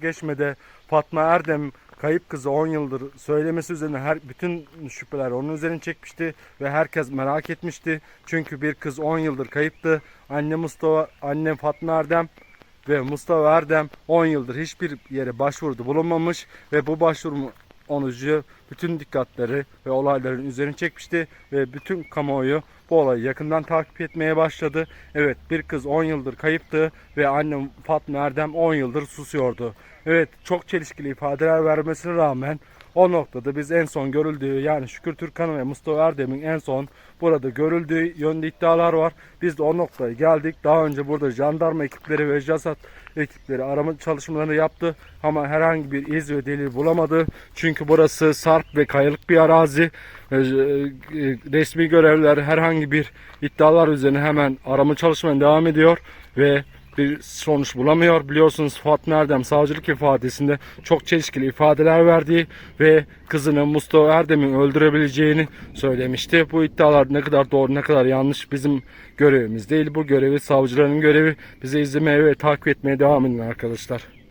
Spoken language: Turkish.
Geçmede Fatma Erdem kayıp kızı 10 yıldır söylemesi üzerine her bütün şüpheler onun üzerine çekmişti ve herkes merak etmişti. Çünkü bir kız 10 yıldır kayıptı. Anne Mustafa, anne Fatma Erdem ve Mustafa Erdem 10 yıldır hiçbir yere başvuruda bulunmamış ve bu başvuru onucu bütün dikkatleri ve olayların üzerine çekmişti ve bütün kamuoyu bu olayı yakından takip etmeye başladı. Evet bir kız 10 yıldır kayıptı ve annem Fatma Erdem 10 yıldır susuyordu. Evet çok çelişkili ifadeler vermesine rağmen o noktada biz en son görüldüğü yani Şükür Türkan'ın ve Mustafa Erdem'in en son burada görüldüğü yönde iddialar var. Biz de o noktaya geldik. Daha önce burada jandarma ekipleri ve JASAT ekipleri arama çalışmalarını yaptı ama herhangi bir iz ve delil bulamadı. Çünkü burası sarp ve kayalık bir arazi. Ee, e, Resmi görevliler herhangi bir iddialar üzerine hemen arama çalışmalarına devam ediyor ve bir sonuç bulamıyor. Biliyorsunuz Fatma Erdem savcılık ifadesinde çok çelişkili ifadeler verdiği ve kızını Mustafa Erdem'in öldürebileceğini söylemişti. Bu iddialar ne kadar doğru ne kadar yanlış bizim görevimiz değil. Bu görevi savcıların görevi. Bizi izlemeye ve takip etmeye devam edin arkadaşlar.